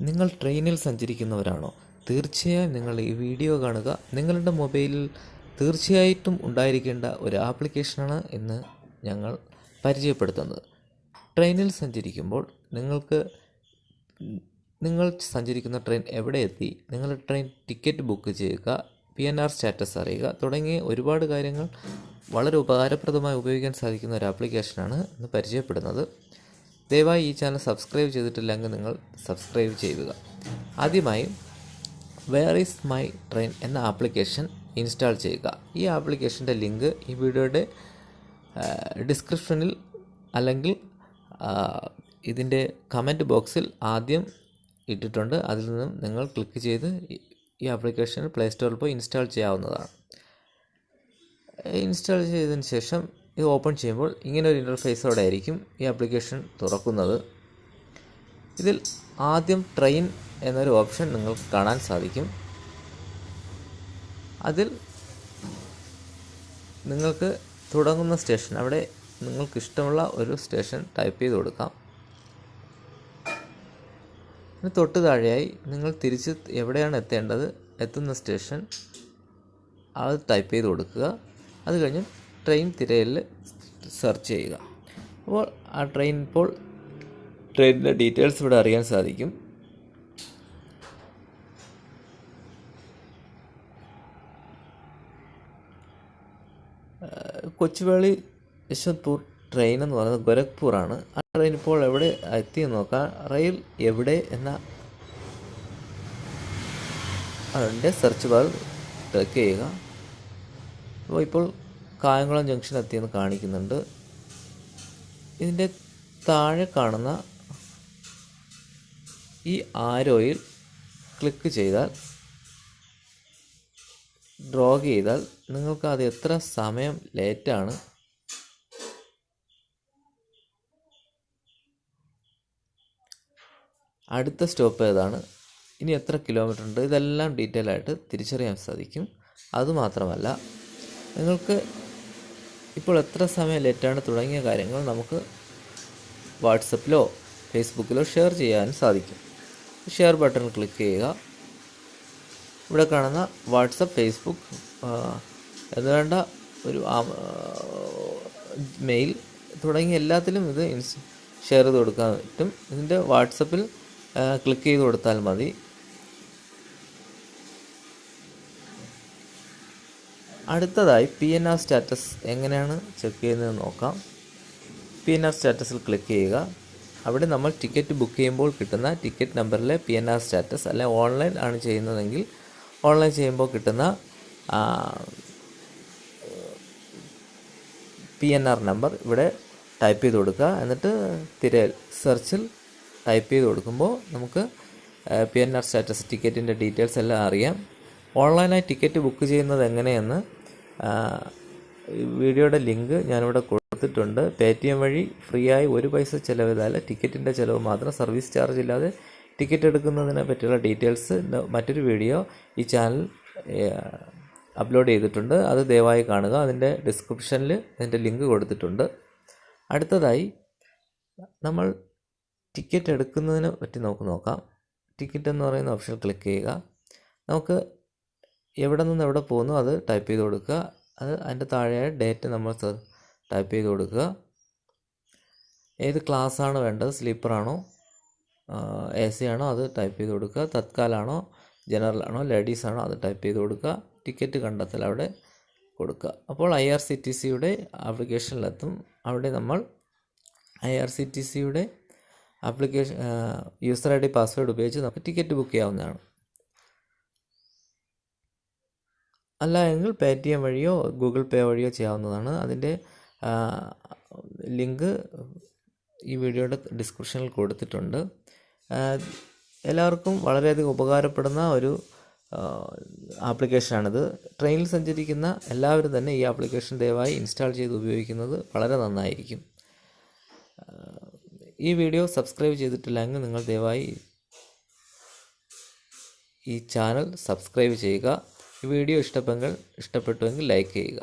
നിങ്ങൾ ട്രെയിനിൽ സഞ്ചരിക്കുന്നവരാണോ? തീർച്ചയായും നിങ്ങൾ ഈ വീഡിയോ കാണുക. നിങ്ങളുടെ മൊബൈലിൽ തീർച്ചയായിട്ടും ഉണ്ടായിരിക്കേണ്ട ഒരു ആപ്ലിക്കേഷനാണ് ഇന്ന് ഞങ്ങൾ പരിചയപ്പെടുത്തുന്നത്. ട്രെയിനിൽ സഞ്ചരിക്കുമ്പോൾ നിങ്ങൾക്ക് നിങ്ങൾ സഞ്ചരിക്കുന്ന ട്രെയിൻ എവിടെ എത്തി നിങ്ങളുടെ ട്രെയിൻ ടിക്കറ്റ് ബുക്ക് ചെയ്യുക പി എൻ ആർ സ്റ്റാറ്റസ് അറിയുക തുടങ്ങിയ ഒരുപാട് കാര്യങ്ങൾ വളരെ ഉപകാരപ്രദമായി ഉപയോഗിക്കാൻ സാധിക്കുന്ന ഒരു ആപ്ലിക്കേഷനാണ് ഇന്ന് പരിചയപ്പെടുന്നത്. ദയവായി ഈ ചാനൽ സബ്സ്ക്രൈബ് ചെയ്തിട്ടില്ലെങ്കിൽ നിങ്ങൾ സബ്സ്ക്രൈബ് ചെയ്യുക. ആദ്യമായി വെയർ ഈസ് മൈ ട്രെയിൻ എന്ന ആപ്ലിക്കേഷൻ ഇൻസ്റ്റാൾ ചെയ്യുക. ഈ ആപ്ലിക്കേഷന്റെ ലിങ്ക് ഈ വീഡിയോയുടെ ഡിസ്ക്രിപ്ഷനിൽ അല്ലെങ്കിൽ ഇതിന്റെ കമന്റ് ബോക്സിൽ ആദ്യം ഇട്ടിട്ടുണ്ട്. അതിൽ നിന്നും നിങ്ങൾ ക്ലിക്ക് ചെയ്ത് ഈ ആപ്ലിക്കേഷൻ പ്ലേ സ്റ്റോറിൽ പോയി ഇൻസ്റ്റാൾ ചെയ്യാവുന്നതാണ്. ഇൻസ്റ്റാൾ ചെയ്തതിന് ശേഷം ഇത് ഓപ്പൺ ചെയ്യുമ്പോൾ ഇങ്ങനെ ഒരു ഇന്റർഫേസോടെ ആയിരിക്കും ഈ ആപ്ലിക്കേഷൻ തുറക്കുന്നത്. ഇതിൽ ആദ്യം ട്രെയിൻ എന്നൊരു ഓപ്ഷൻ നിങ്ങൾക്ക് കാണാൻ സാധിക്കും. അതിൽ നിങ്ങൾക്ക് തുടങ്ങുന്ന സ്റ്റേഷൻ അവിടെ നിങ്ങൾക്ക് ഇഷ്ടമുള്ള ഒരു സ്റ്റേഷൻ ടൈപ്പ് ചെയ്ത് കൊടുക്കാം. ഇനി തൊട്ട് താഴെയായി നിങ്ങൾ തിരിച്ച് എവിടെയാണ് എത്തേണ്ടത് എത്തുന്ന സ്റ്റേഷൻ അത് ടൈപ്പ് ചെയ്ത് കൊടുക്കുക. അത് കഴിഞ്ഞ് ട്രെയിൻ തിരയലിൽ സെർച്ച് ചെയ്യുക. അപ്പോൾ ആ ട്രെയിൻ ഇപ്പോൾ ട്രെയിനിന്റെ ഡീറ്റെയിൽസ് ഇവിടെ അറിയാൻ സാധിക്കും. കൊച്ചുവേളി യശ്വന്ത്പൂർ ട്രെയിൻ എന്ന് പറയുന്നത് ഗോരഖ്പൂറാണ്. ആ ട്രെയിൻ ഇപ്പോൾ എവിടെ എത്തിയെന്ന് നോക്കാം. റെയിൽ എവിടെ എന്ന അതിന്റെ സെർച്ച് ബാർ ക്ലിക്ക് ചെയ്യുക. അപ്പോൾ ഇപ്പോൾ കായംകുളം ജംഗ്ഷൻ എത്തിയെന്ന് കാണിക്കുന്നുണ്ട്. ഇതിന്റെ താഴെ കാണുന്ന ഈ ആരോയിൽ ക്ലിക്ക് ചെയ്താൽ ഡ്രോ ചെയ്താൽ നിങ്ങൾക്ക് അത് എത്ര സമയം ലേറ്റാണ്. അടുത്ത സ്റ്റോപ്പ് ഏതാണ്? ഇനി എത്ര കിലോമീറ്റർ ഉണ്ട്? ഇതെല്ലാം ഡീറ്റെയിൽ ആയിട്ട് തിരിച്ചറിയാൻ സാധിക്കും. അതുമാത്രമല്ല നിങ്ങൾക്ക് ഇപ്പോൾ എത്ര സമയം ലേറ്റാണ് തുടങ്ങിയ കാര്യങ്ങൾ നമുക്ക് വാട്സപ്പിലോ ഫേസ്ബുക്കിലോ ഷെയർ ചെയ്യാനും സാധിക്കും. ഷെയർ ബട്ടൺ ക്ലിക്ക് ചെയ്യുക. ഇവിടെ കാണുന്ന വാട്സപ്പ് ഫേസ്ബുക്ക് എന്നുവേണ്ട ഒരു മെയിൽ തുടങ്ങിയ എല്ലാത്തിലും ഇത് ഷെയർ ചെയ്ത് കൊടുക്കാൻ പറ്റും. ഇതിന്റെ വാട്സപ്പിൽ ക്ലിക്ക് ചെയ്ത് കൊടുത്താൽ മതി. അടുത്തതായി പി എൻ ആർ സ്റ്റാറ്റസ് എങ്ങനെയാണ് ചെക്ക് ചെയ്യുന്നത് നോക്കാം. പി എൻ ആർ സ്റ്റാറ്റസിൽ ക്ലിക്ക് ചെയ്യുക. അവിടെ നമ്മൾ ടിക്കറ്റ് ബുക്ക് ചെയ്യുമ്പോൾ കിട്ടുന്ന ടിക്കറ്റ് നമ്പറിലെ പി എൻ ആർ സ്റ്റാറ്റസ് അല്ലെ ഓൺലൈൻ ആണ് ചെയ്യുന്നതെങ്കിൽ ഓൺലൈൻ ചെയ്യുമ്പോൾ കിട്ടുന്ന പി എൻ ആർ നമ്പർ ഇവിടെ ടൈപ്പ് ചെയ്ത് കൊടുക്കുക. എന്നിട്ട് തിരയൽ സെർച്ചിൽ ടൈപ്പ് ചെയ്ത് കൊടുക്കുമ്പോൾ നമുക്ക് പി എൻ ആർ സ്റ്റാറ്റസ് ടിക്കറ്റിന്റെ ഡീറ്റെയിൽസ് എല്ലാം അറിയാം. ഓൺലൈനായി ടിക്കറ്റ് ബുക്ക് ചെയ്യുന്നത് എങ്ങനെയെന്ന് വീഡിയോയുടെ ലിങ്ക് ഞാനിവിടെ കൊടുത്തിട്ടുണ്ട്. പേ ടി എം വഴി ഫ്രീ ആയി ഒരു പൈസ ചിലവിതാൽ ടിക്കറ്റിന്റെ ചിലവ് മാത്രം സർവീസ് ചാർജ് ഇല്ലാതെ ടിക്കറ്റ് എടുക്കുന്നതിനെ പറ്റിയുള്ള ഡീറ്റെയിൽസ് മറ്റൊരു വീഡിയോ ഈ ചാനൽ അപ്ലോഡ് ചെയ്തിട്ടുണ്ട്. അത് ദയവായി കാണുക. അതിന്റെ ഡിസ്ക്രിപ്ഷനിൽ അതിന്റെ ലിങ്ക് കൊടുത്തിട്ടുണ്ട്. അടുത്തതായി നമ്മൾ ടിക്കറ്റ് എടുക്കുന്നതിനെ പറ്റി നമുക്ക് നോക്കാം. ടിക്കറ്റ് എന്ന് പറയുന്ന ഓപ്ഷൻ ക്ലിക്ക് ചെയ്യുക. നമുക്ക് എവിടെ നിന്ന് എവിടെ പോകുന്നു അത് ടൈപ്പ് ചെയ്ത് കൊടുക്കുക. അത് അതിന്റെ താഴെയായ ഡേറ്റ് നമ്മൾ ടൈപ്പ് ചെയ്ത് കൊടുക്കുക. ഏത് ക്ലാസ്സാണ് വേണ്ടത്? സ്ലീപ്പറാണോ എ സി ആണോ? അത് ടൈപ്പ് ചെയ്ത് കൊടുക്കുക. തത്കാലാണോ? ജനറൽ ആണോ? ലേഡീസ് ആണോ? അത് ടൈപ്പ് ചെയ്ത് കൊടുക്കുക. ടിക്കറ്റ് കണ്ടെത്തൽ അവിടെ കൊടുക്കുക. അപ്പോൾ ഐ ആർ സി ടി സിയുടെ ആപ്ലിക്കേഷനിലെത്തും അവിടെ നമ്മൾ ഐ ആർ സി ടി സിയുടെ application user I D password ഉപയോഗിച്ച് നമുക്ക് ടിക്കറ്റ് ബുക്ക് ചെയ്യാവുന്നതാണ്. അല്ല എങ്കിൽ പേ ടി എം വഴിയോ ഗൂഗിൾ പേ വഴിയോ ചെയ്യാവുന്നതാണ്. അതിന്റെ ലിങ്ക് ഈ വീഡിയോയുടെ ഡിസ്ക്രിപ്ഷനിൽ കൊടുത്തിട്ടുണ്ട്. എല്ലാവർക്കും വളരെയധികം ഉപകാരപ്പെടുന്ന ഒരു ആപ്ലിക്കേഷനാണിത്. ട്രെയിനിൽ സഞ്ചരിക്കുന്ന എല്ലാവരും തന്നെ ഈ ആപ്ലിക്കേഷൻ ദയവായി ഇൻസ്റ്റാൾ ചെയ്ത് ഉപയോഗിക്കുന്നത് വളരെ നന്നായിരിക്കും. ഈ വീഡിയോ സബ്സ്ക്രൈബ് ചെയ്തിട്ടില്ലെങ്കിൽ നിങ്ങൾ ദയവായി ഈ ചാനൽ സബ്സ്ക്രൈബ് ചെയ്യുക. ഈ വീഡിയോ ഇഷ്ടപ്പെങ്കിൽ ഇഷ്ടപ്പെട്ടുവെങ്കിൽ ലൈക്ക് ചെയ്യുക.